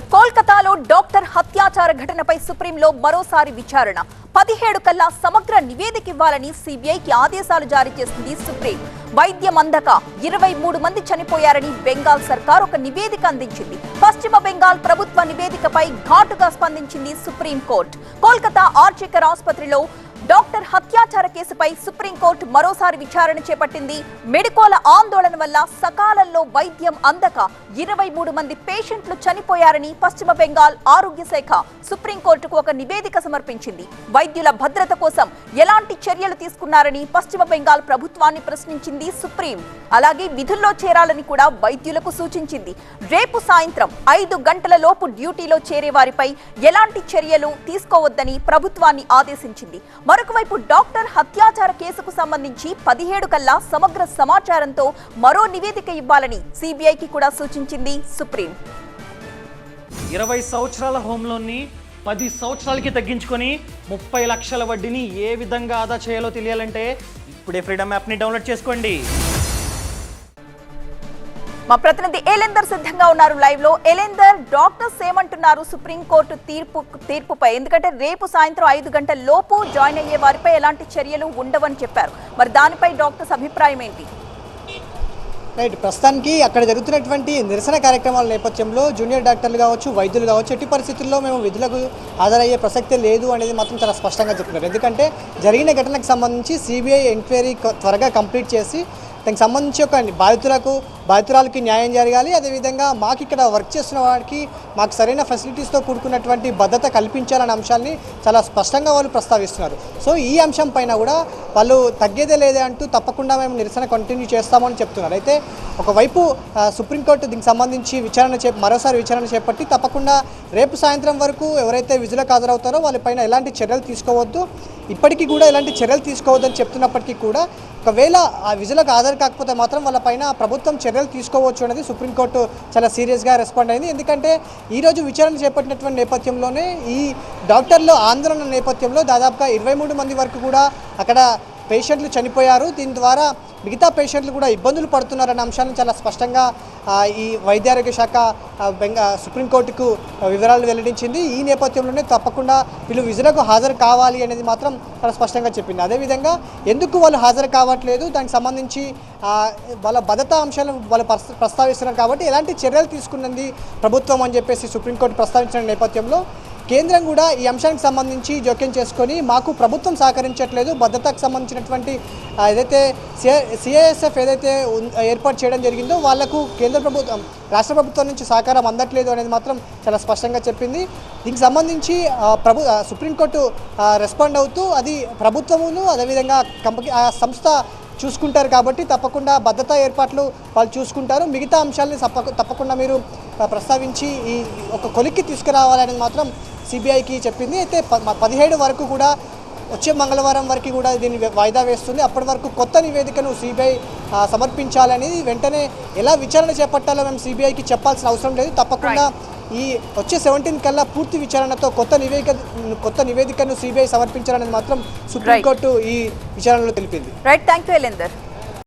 కోల్కతాలో డాక్టర్ హత్యాచార ఘటనపై సుప్రీంలో మరోసారి విచారణ. పదిహేడు కల్లా సమగ్ర నివేదిక ఇవ్వాలని సిబిఐకి ఆదేశాలు జారీ చేసింది సుప్రీం. వైద్యం అందక ఇరవై మూడు మంది చనిపోయారని బెంగాల్ సర్కార్ ఒక నివేదిక అందించింది. పశ్చిమ బెంగాల్ ప్రభుత్వ నివేదికపై ఘాటుగా స్పందించింది సుప్రీం కోర్టు. కోల్కతా ఆర్చికర్ ఆసుపత్రిలో డాక్టర్ హత్యాచార కేసుపై సుప్రీంకోర్టు మరోసారి విచారణ చేపట్టింది. మెడికోల ఆందోళన వల్ల సకాలంలో వైద్యం అందక ఇరవై మూడు మంది పేషెంట్లు చనిపోయారని పశ్చిమ బెంగాల్ ఆరోగ్య శాఖ సుప్రీంకోర్టుకు ఒక నివేదిక సమర్పించింది. వైద్యుల భద్రత కోసం ఎలాంటి చర్యలు తీసుకున్నారని పశ్చిమ బెంగాల్ ప్రభుత్వాన్ని ప్రశ్నించింది సుప్రీం. అలాగే విధుల్లో చేరాలని కూడా వైద్యులకు సూచించింది. రేపు సాయంత్రం ఐదు గంటల లోపు డ్యూటీలో చేరే వారిపై ఎలాంటి చర్యలు తీసుకోవద్దని ప్రభుత్వాన్ని ఆదేశించింది. మరో వైపు డాక్టర్ హత్యాచార కేసుకు సంబంధించి పదిహేడు కల్లా సమగ్ర సమాచారంతో మరో నివేదిక ఇవ్వాలని సిబిఐకి కూడా సూచించింది సుప్రీం. ఇరవై సంవత్సరాల హోమ్ పది సంవత్సరాలకి తగ్గించుకొని ముప్పై లక్షల వడ్డీని ఏ విధంగా ఆదా చేయాలో తెలియాలంటే ఇప్పుడే ఫ్రీడమ్ యాప్ని డౌన్లోడ్ చేసుకోండి. మా ప్రతినిధి ఏలేందర్ సిద్ధంగా ఉన్నారు లైవ్లో. ఏలేందర్ డాక్టర్స్ ఏమంటున్నారు సుప్రీంకోర్టు తీర్పు తీర్పుపై. ఎందుకంటే రేపు సాయంత్రం ఐదు గంటల లోపు జాయిన్ అయ్యే వారిపై ఎలాంటి చర్యలు ఉండవని చెప్పారు. మరి దానిపై డాక్టర్స్ అభిప్రాయం ఏంటి? రైట్ ప్రస్తుతానికి అక్కడ జరుగుతున్నటువంటి నిరసన కార్యక్రమాల నేపథ్యంలో జూనియర్ డాక్టర్లు కావచ్చు వైద్యులు కావచ్చు ఎట్టి పరిస్థితుల్లో మేము విధులకు హాజరయ్యే ప్రసక్తే లేదు అనేది మాత్రం చాలా స్పష్టంగా చెప్తున్నారు. ఎందుకంటే జరిగిన ఘటనకు సంబంధించి సిబిఐ ఎంక్వైరీ త్వరగా కంప్లీట్ చేసి దానికి సంబంధించి ఒక బాధితులకు బాధితురాలకి న్యాయం జరగాలి. అదేవిధంగా మాకు ఇక్కడ వర్క్ చేస్తున్న వారికి మాకు సరైన ఫెసిలిటీస్తో కూడుకున్నటువంటి భద్రత కల్పించాలనే అంశాన్ని చాలా స్పష్టంగా వాళ్ళు ప్రస్తావిస్తున్నారు. సో ఈ అంశం పైన కూడా వాళ్ళు తగ్గేదే లేదే అంటూ తప్పకుండా మేము నిరసన కంటిన్యూ చేస్తామని చెప్తున్నారు. అయితే ఒకవైపు సుప్రీంకోర్టు దీనికి సంబంధించి విచారణ చే మరోసారి విచారణ చేపట్టి తప్పకుండా రేపు సాయంత్రం వరకు ఎవరైతే విధులకు హాజరవుతారో వాళ్ళపైన ఎలాంటి చర్యలు తీసుకోవద్దు. ఇప్పటికీ కూడా ఎలాంటి చర్యలు తీసుకోవద్దని చెప్తున్నప్పటికీ కూడా ఒకవేళ ఆ విధులకు హాజరు కాకపోతే మాత్రం వాళ్ళపైన ప్రభుత్వం చర్యలు తీసుకోవచ్చు అనేది సుప్రీంకోర్టు చాలా సీరియస్గా రెస్పాండ్ అయింది. ఎందుకంటే ఈరోజు విచారణ చేపట్టినటువంటి నేపథ్యంలోనే ఈ డాక్టర్లు ఆందోళన నేపథ్యంలో దాదాపుగా ఇరవై మూడు మంది వరకు కూడా అక్కడ పేషెంట్లు చనిపోయారు. దీని ద్వారా మిగతా పేషెంట్లు కూడా ఇబ్బందులు పడుతున్నారన్న అంశాన్ని చాలా స్పష్టంగా ఈ వైద్యారోగ్య శాఖ బెంగా సుప్రీంకోర్టుకు వివరాలు వెల్లడించింది. ఈ నేపథ్యంలోనే తప్పకుండా వీళ్ళు విజులకు హాజరు కావాలి అనేది మాత్రం చాలా స్పష్టంగా చెప్పింది. అదేవిధంగా ఎందుకు వాళ్ళు హాజరు కావట్లేదు? దానికి సంబంధించి వాళ్ళ భద్రతా అంశాలు వాళ్ళు ప్రస్తావిస్తున్నారు కాబట్టి ఎలాంటి చర్యలు తీసుకున్నది ప్రభుత్వం అని చెప్పేసి సుప్రీంకోర్టు ప్రస్తావించిన నేపథ్యంలో కేంద్రం కూడా ఈ అంశానికి సంబంధించి జోక్యం చేసుకొని మాకు ప్రభుత్వం సహకరించట్లేదు భద్రతకు సంబంధించినటువంటి ఏదైతే సిఐఎస్ఎఫ్ ఏదైతే ఏర్పాటు చేయడం జరిగిందో వాళ్ళకు కేంద్ర ప్రభుత్వం రాష్ట్ర ప్రభుత్వం నుంచి సహకారం అందట్లేదు అనేది మాత్రం చాలా స్పష్టంగా చెప్పింది. దీనికి సంబంధించి ప్రభు సుప్రీంకోర్టు రెస్పాండ్ అవుతూ అది ప్రభుత్వమును అదేవిధంగా కంపెనీ ఆ సంస్థ చూసుకుంటారు కాబట్టి తప్పకుండా భద్రతా ఏర్పాట్లు వాళ్ళు చూసుకుంటారు. మిగతా అంశాలని తప్పకుండా మీరు ప్రస్తావించి ఈ ఒక కొలిక్కి తీసుకురావాలనేది మాత్రం సిబిఐకి చెప్పింది. అయితే పదిహేడు వరకు కూడా వచ్చే మంగళవారం వరకు కూడా దీన్ని వాయిదా వేస్తుంది. అప్పటి వరకు కొత్త నివేదికను సిబిఐ సమర్పించాలని వెంటనే ఎలా విచారణ చేపట్టాలో మేము సిబిఐకి చెప్పాల్సిన అవసరం లేదు. తప్పకుండా ఈ వచ్చే సెవెంటీన్ కల్లా పూర్తి విచారణతో కొత్త నివేదిక కొత్త నివేదికను సిబిఐ సమర్పించాలనేది మాత్రం సుప్రీంకోర్టు ఈ విచారణలో తెలిపింది. Right thank you